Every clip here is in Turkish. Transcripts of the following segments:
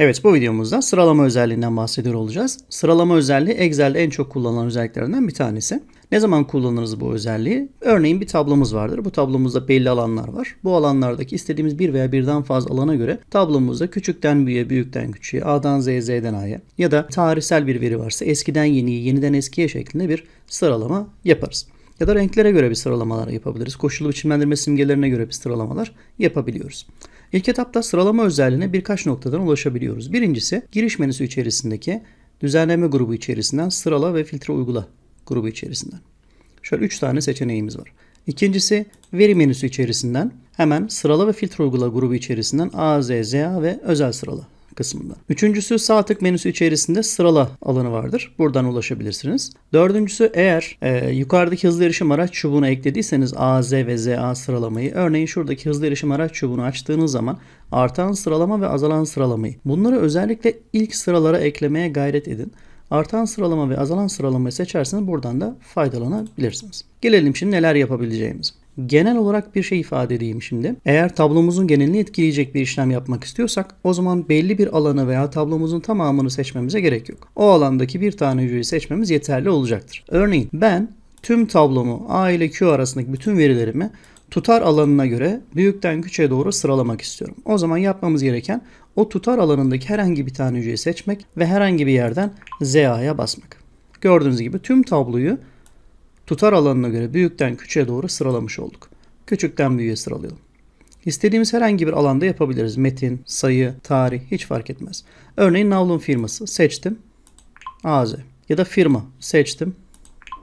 Evet bu videomuzda sıralama özelliğinden bahsediyor olacağız. Sıralama özelliği Excel'de en çok kullanılan özelliklerinden bir tanesi. Ne zaman kullanırız bu özelliği? Örneğin bir tablomuz vardır. Bu tablomuzda belli alanlar var. Bu alanlardaki istediğimiz bir veya birden fazla alana göre tablomuzda küçükten büyüğe, büyükten küçüğe, A'dan Z'ye, Z'den A'ya ya da tarihsel bir veri varsa eskiden yeniye, yeniden eskiye şeklinde bir sıralama yaparız. Ya da renklere göre bir sıralamalar yapabiliriz. Koşullu biçimlendirme simgelerine göre bir sıralamalar yapabiliyoruz. İlk etapta sıralama özelliğine birkaç noktadan ulaşabiliyoruz. Birincisi giriş menüsü içerisindeki düzenleme grubu içerisinden sırala ve filtre uygula grubu içerisinden. Şöyle 3 tane seçeneğimiz var. İkincisi veri menüsü içerisinden hemen sırala ve filtre uygula grubu içerisinden A, Z, ZA ve özel sırala kısmından. Üçüncüsü sağ tık menüsü içerisinde sırala alanı vardır. Buradan ulaşabilirsiniz. Dördüncüsü eğer e, yukarıdaki hızlı erişim araç çubuğuna eklediyseniz A, Z ve ZA sıralamayı örneğin şuradaki hızlı erişim araç çubuğunu açtığınız zaman artan sıralama ve azalan sıralamayı bunları özellikle ilk sıralara eklemeye gayret edin. Artan sıralama ve azalan sıralamayı seçerseniz buradan da faydalanabilirsiniz. Gelelim şimdi neler yapabileceğimiz. Genel olarak bir şey ifade edeyim şimdi. Eğer tablomuzun genelini etkileyecek bir işlem yapmak istiyorsak o zaman belli bir alanı veya tablomuzun tamamını seçmemize gerek yok. O alandaki bir tane hücreyi seçmemiz yeterli olacaktır. Örneğin ben tüm tablomu A ile Q arasındaki bütün verilerimi tutar alanına göre büyükten küçüğe doğru sıralamak istiyorum. O zaman yapmamız gereken o tutar alanındaki herhangi bir tane hücreyi seçmek ve herhangi bir yerden ZA'ya basmak. Gördüğünüz gibi tüm tabloyu tutar alanına göre büyükten küçüğe doğru sıralamış olduk. Küçükten büyüğe sıralayalım. İstediğimiz herhangi bir alanda yapabiliriz. Metin, sayı, tarih hiç fark etmez. Örneğin Navlun firması seçtim. AZ ya da firma seçtim.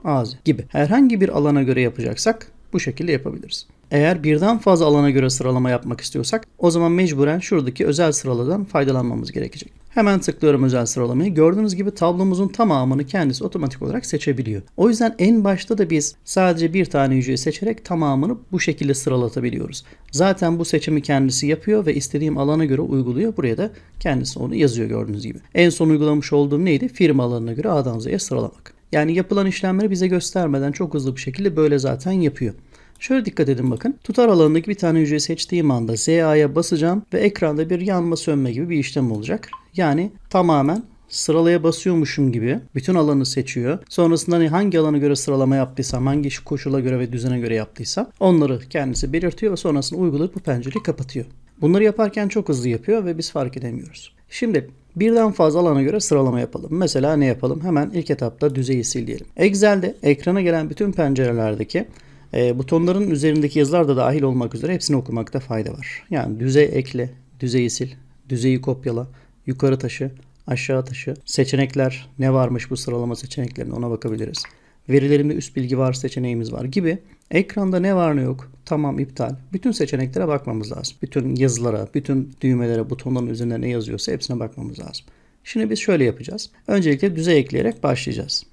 AZ gibi. Herhangi bir alana göre yapacaksak bu şekilde yapabiliriz. Eğer birden fazla alana göre sıralama yapmak istiyorsak o zaman mecburen şuradaki özel sıraladan faydalanmamız gerekecek. Hemen tıklıyorum özel sıralamayı. Gördüğünüz gibi tablomuzun tamamını kendisi otomatik olarak seçebiliyor. O yüzden en başta da biz sadece bir tane hücreyi seçerek tamamını bu şekilde sıralatabiliyoruz. Zaten bu seçimi kendisi yapıyor ve istediğim alana göre uyguluyor. Buraya da kendisi onu yazıyor gördüğünüz gibi. En son uygulamış olduğum neydi? Firma alanına göre A'dan Z'ye sıralamak. Yani yapılan işlemleri bize göstermeden çok hızlı bir şekilde böyle zaten yapıyor. Şöyle dikkat edin bakın. Tutar alanındaki bir tane hücre seçtiğim anda ZA'ya basacağım ve ekranda bir yanma sönme gibi bir işlem olacak. Yani tamamen sıralaya basıyormuşum gibi bütün alanı seçiyor. Sonrasında hani hangi alana göre sıralama yaptıysam, hangi koşula göre ve düzene göre yaptıysam onları kendisi belirtiyor ve sonrasında uygulayıp bu pencereyi kapatıyor. Bunları yaparken çok hızlı yapıyor ve biz fark edemiyoruz. Şimdi birden fazla alana göre sıralama yapalım. Mesela ne yapalım? Hemen ilk etapta düzeyi sil diyelim. Excel'de ekrana gelen bütün pencerelerdeki e, butonların üzerindeki yazılar da dahil olmak üzere hepsini okumakta fayda var. Yani düzey ekle, düzeyi sil, düzeyi kopyala, yukarı taşı, aşağı taşı, seçenekler ne varmış bu sıralama seçeneklerine ona bakabiliriz. Verilerimde üst bilgi var seçeneğimiz var gibi ekranda ne var ne yok tamam iptal. Bütün seçeneklere bakmamız lazım. Bütün yazılara, bütün düğmelere, butonların üzerinde ne yazıyorsa hepsine bakmamız lazım. Şimdi biz şöyle yapacağız. Öncelikle düzey ekleyerek başlayacağız.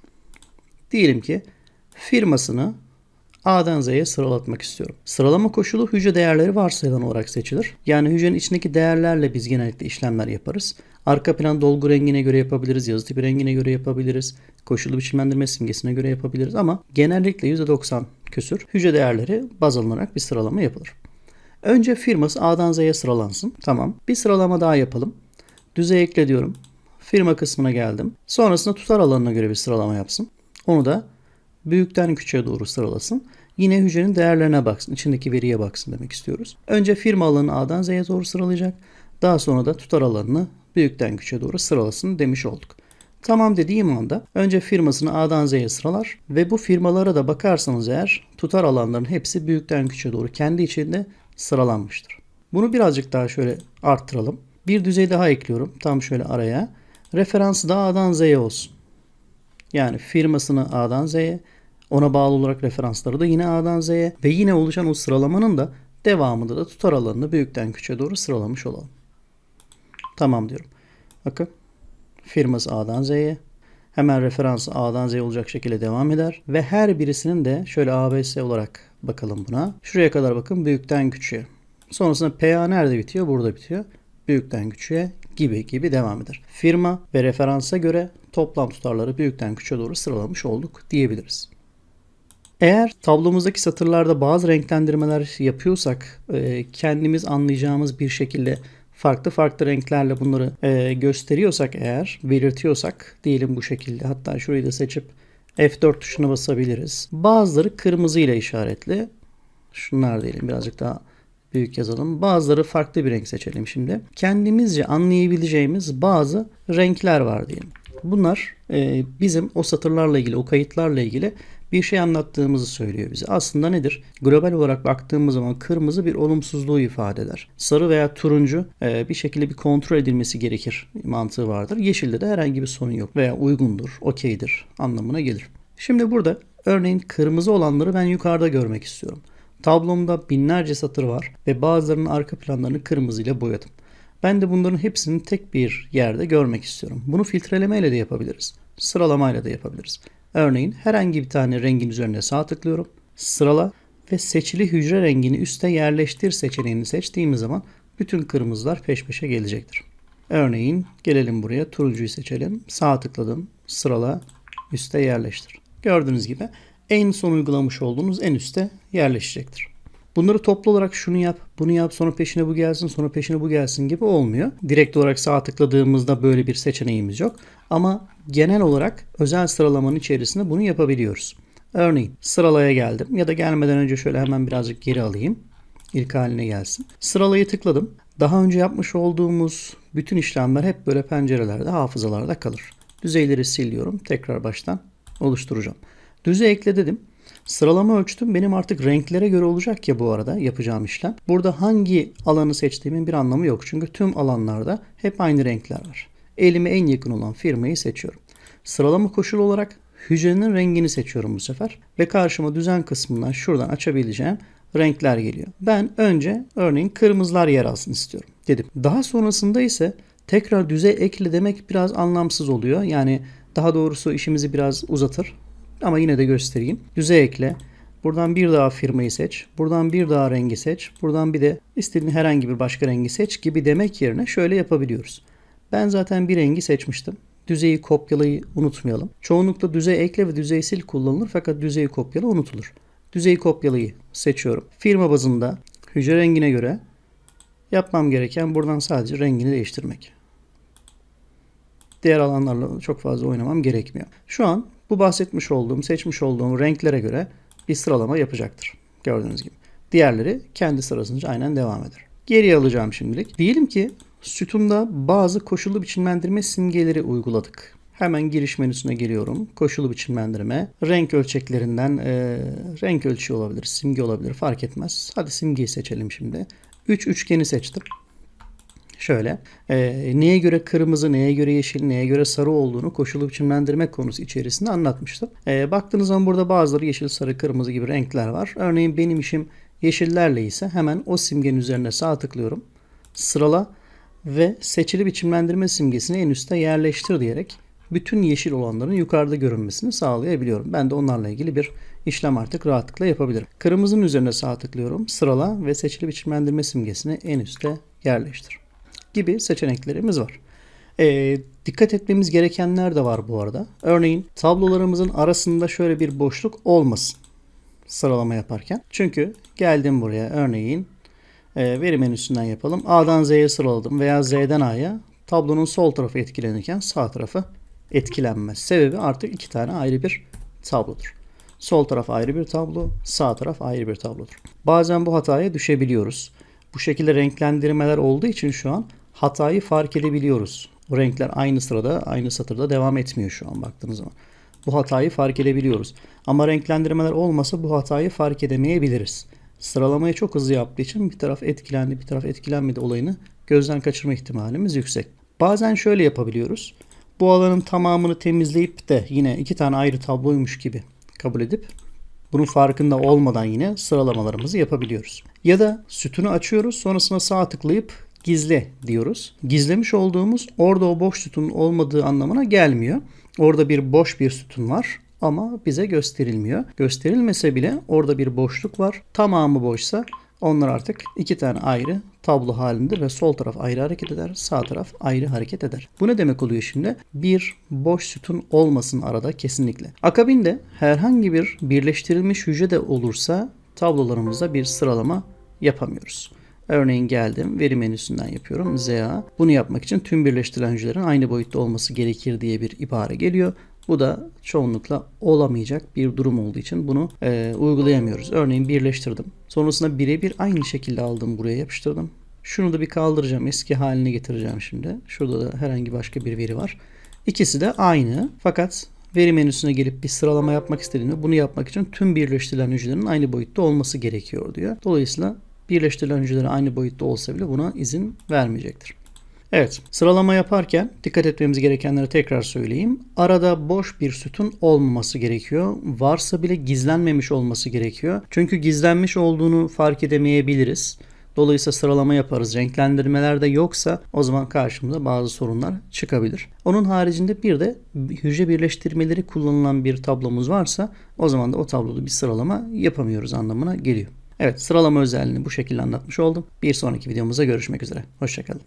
Diyelim ki firmasını A'dan Z'ye sıralatmak istiyorum. Sıralama koşulu hücre değerleri varsayılan olarak seçilir. Yani hücrenin içindeki değerlerle biz genellikle işlemler yaparız. Arka plan dolgu rengine göre yapabiliriz, yazı tipi rengine göre yapabiliriz, koşullu biçimlendirme simgesine göre yapabiliriz ama genellikle %90 küsür hücre değerleri baz alınarak bir sıralama yapılır. Önce firması A'dan Z'ye sıralansın. Tamam. Bir sıralama daha yapalım. Düzey ekle diyorum. Firma kısmına geldim. Sonrasında tutar alanına göre bir sıralama yapsın. Onu da büyükten küçüğe doğru sıralasın. Yine hücrenin değerlerine baksın, içindeki veriye baksın demek istiyoruz. Önce firma alanını A'dan Z'ye doğru sıralayacak. Daha sonra da tutar alanını büyükten küçüğe doğru sıralasın demiş olduk. Tamam dediğim anda önce firmasını A'dan Z'ye sıralar ve bu firmalara da bakarsanız eğer tutar alanların hepsi büyükten küçüğe doğru kendi içinde sıralanmıştır. Bunu birazcık daha şöyle arttıralım. Bir düzey daha ekliyorum. Tam şöyle araya. Referansı da A'dan Z'ye olsun. Yani firmasını A'dan Z'ye, ona bağlı olarak referansları da yine A'dan Z'ye ve yine oluşan o sıralamanın da devamında da tutar alanını büyükten küçüğe doğru sıralamış olalım. Tamam diyorum. Bakın firması A'dan Z'ye. Hemen referansı A'dan Z'ye olacak şekilde devam eder. Ve her birisinin de şöyle ABC olarak bakalım buna. Şuraya kadar bakın büyükten küçüğe. Sonrasında PA nerede bitiyor? Burada bitiyor. Büyükten küçüğe gibi gibi devam eder. Firma ve referansa göre toplam tutarları büyükten küçüğe doğru sıralamış olduk diyebiliriz. Eğer tablomuzdaki satırlarda bazı renklendirmeler yapıyorsak e, kendimiz anlayacağımız bir şekilde farklı farklı renklerle bunları e, gösteriyorsak eğer, belirtiyorsak diyelim bu şekilde. Hatta şurayı da seçip F4 tuşuna basabiliriz. Bazıları kırmızı ile işaretli. Şunlar diyelim birazcık daha büyük yazalım. Bazıları farklı bir renk seçelim şimdi. Kendimizce anlayabileceğimiz bazı renkler var diyelim. Bunlar e, bizim o satırlarla ilgili, o kayıtlarla ilgili bir şey anlattığımızı söylüyor bize. Aslında nedir? Global olarak baktığımız zaman kırmızı bir olumsuzluğu ifade eder. Sarı veya turuncu e, bir şekilde bir kontrol edilmesi gerekir mantığı vardır. Yeşilde de herhangi bir sorun yok veya uygundur, okeydir anlamına gelir. Şimdi burada örneğin kırmızı olanları ben yukarıda görmek istiyorum. Tablomda binlerce satır var ve bazılarının arka planlarını kırmızıyla boyadım. Ben de bunların hepsini tek bir yerde görmek istiyorum. Bunu filtrelemeyle de yapabiliriz. Sıralamayla da yapabiliriz. Örneğin herhangi bir tane rengin üzerine sağ tıklıyorum. Sırala ve seçili hücre rengini üste yerleştir seçeneğini seçtiğimiz zaman bütün kırmızılar peş peşe gelecektir. Örneğin gelelim buraya turuncuyu seçelim. Sağ tıkladım. Sırala üste yerleştir. Gördüğünüz gibi en son uygulamış olduğunuz en üste yerleşecektir. Bunları toplu olarak şunu yap, bunu yap, sonra peşine bu gelsin, sonra peşine bu gelsin gibi olmuyor. Direkt olarak sağ tıkladığımızda böyle bir seçeneğimiz yok. Ama genel olarak özel sıralamanın içerisinde bunu yapabiliyoruz. Örneğin sıralaya geldim ya da gelmeden önce şöyle hemen birazcık geri alayım. İlk haline gelsin. Sıralayı tıkladım. Daha önce yapmış olduğumuz bütün işlemler hep böyle pencerelerde, hafızalarda kalır. Düzeyleri siliyorum. Tekrar baştan oluşturacağım. Düzey ekle dedim. Sıralama ölçtüm. Benim artık renklere göre olacak ya bu arada yapacağım işlem. Burada hangi alanı seçtiğimin bir anlamı yok. Çünkü tüm alanlarda hep aynı renkler var. Elime en yakın olan firmayı seçiyorum. Sıralama koşulu olarak hücrenin rengini seçiyorum bu sefer. Ve karşıma düzen kısmından şuradan açabileceğim renkler geliyor. Ben önce örneğin kırmızılar yer alsın istiyorum dedim. Daha sonrasında ise tekrar düzey ekle demek biraz anlamsız oluyor. Yani daha doğrusu işimizi biraz uzatır. Ama yine de göstereyim. Düzey ekle. Buradan bir daha firmayı seç. Buradan bir daha rengi seç. Buradan bir de istediğin herhangi bir başka rengi seç gibi demek yerine şöyle yapabiliyoruz. Ben zaten bir rengi seçmiştim. Düzeyi kopyalayı unutmayalım. Çoğunlukla düzey ekle ve düzey sil kullanılır fakat düzeyi kopyala unutulur. Düzeyi kopyalayı seçiyorum. Firma bazında hücre rengine göre yapmam gereken buradan sadece rengini değiştirmek. Diğer alanlarla çok fazla oynamam gerekmiyor. Şu an bu bahsetmiş olduğum, seçmiş olduğum renklere göre bir sıralama yapacaktır. Gördüğünüz gibi. Diğerleri kendi sırasınca aynen devam eder. Geriye alacağım şimdilik. Diyelim ki sütunda bazı koşullu biçimlendirme simgeleri uyguladık. Hemen giriş menüsüne geliyorum. Koşulu biçimlendirme. Renk ölçeklerinden e, renk ölçüğü olabilir, simge olabilir fark etmez. Hadi simgeyi seçelim şimdi. 3 üçgeni seçtim. Şöyle, e, neye göre kırmızı, neye göre yeşil, neye göre sarı olduğunu koşulu biçimlendirme konusu içerisinde anlatmıştım. E, baktığınız zaman burada bazıları yeşil, sarı, kırmızı gibi renkler var. Örneğin benim işim yeşillerle ise hemen o simgenin üzerine sağ tıklıyorum. Sırala ve seçili biçimlendirme simgesini en üste yerleştir diyerek bütün yeşil olanların yukarıda görünmesini sağlayabiliyorum. Ben de onlarla ilgili bir işlem artık rahatlıkla yapabilirim. Kırmızının üzerine sağ tıklıyorum. Sırala ve seçili biçimlendirme simgesini en üste yerleştir gibi seçeneklerimiz var. E, dikkat etmemiz gerekenler de var bu arada. Örneğin tablolarımızın arasında şöyle bir boşluk olmasın sıralama yaparken. Çünkü geldim buraya örneğin e, veri menüsünden yapalım. A'dan Z'ye sıraladım veya Z'den A'ya tablonun sol tarafı etkilenirken sağ tarafı etkilenmez. Sebebi artık iki tane ayrı bir tablodur. Sol taraf ayrı bir tablo, sağ taraf ayrı bir tablodur. Bazen bu hataya düşebiliyoruz. Bu şekilde renklendirmeler olduğu için şu an hatayı fark edebiliyoruz. O renkler aynı sırada, aynı satırda devam etmiyor şu an baktığınız zaman. Bu hatayı fark edebiliyoruz. Ama renklendirmeler olmasa bu hatayı fark edemeyebiliriz. Sıralamayı çok hızlı yaptığı için bir taraf etkilendi, bir taraf etkilenmedi olayını gözden kaçırma ihtimalimiz yüksek. Bazen şöyle yapabiliyoruz. Bu alanın tamamını temizleyip de yine iki tane ayrı tabloymuş gibi kabul edip bunun farkında olmadan yine sıralamalarımızı yapabiliyoruz. Ya da sütunu açıyoruz sonrasında sağ tıklayıp gizle diyoruz. Gizlemiş olduğumuz orada o boş sütunun olmadığı anlamına gelmiyor. Orada bir boş bir sütun var ama bize gösterilmiyor. Gösterilmese bile orada bir boşluk var. Tamamı boşsa onlar artık iki tane ayrı tablo halinde ve sol taraf ayrı hareket eder, sağ taraf ayrı hareket eder. Bu ne demek oluyor şimdi? Bir boş sütun olmasın arada kesinlikle. Akabinde herhangi bir birleştirilmiş hücre de olursa tablolarımızda bir sıralama yapamıyoruz. Örneğin geldim veri menüsünden yapıyorum ZA. Bunu yapmak için tüm birleştirilen hücrelerin aynı boyutta olması gerekir diye bir ibare geliyor. Bu da çoğunlukla olamayacak bir durum olduğu için bunu e, uygulayamıyoruz. Örneğin birleştirdim. Sonrasında birebir aynı şekilde aldım buraya yapıştırdım. Şunu da bir kaldıracağım. Eski haline getireceğim şimdi. Şurada da herhangi başka bir veri var. İkisi de aynı. Fakat veri menüsüne gelip bir sıralama yapmak istediğimde bunu yapmak için tüm birleştirilen hücrelerin aynı boyutta olması gerekiyor diyor. Dolayısıyla birleştirilen hücreler aynı boyutta olsa bile buna izin vermeyecektir. Evet, sıralama yaparken dikkat etmemiz gerekenleri tekrar söyleyeyim. Arada boş bir sütun olmaması gerekiyor. Varsa bile gizlenmemiş olması gerekiyor. Çünkü gizlenmiş olduğunu fark edemeyebiliriz. Dolayısıyla sıralama yaparız. Renklendirmeler de yoksa o zaman karşımıza bazı sorunlar çıkabilir. Onun haricinde bir de hücre birleştirmeleri kullanılan bir tablomuz varsa o zaman da o tabloda bir sıralama yapamıyoruz anlamına geliyor. Evet sıralama özelliğini bu şekilde anlatmış oldum. Bir sonraki videomuzda görüşmek üzere. Hoşçakalın.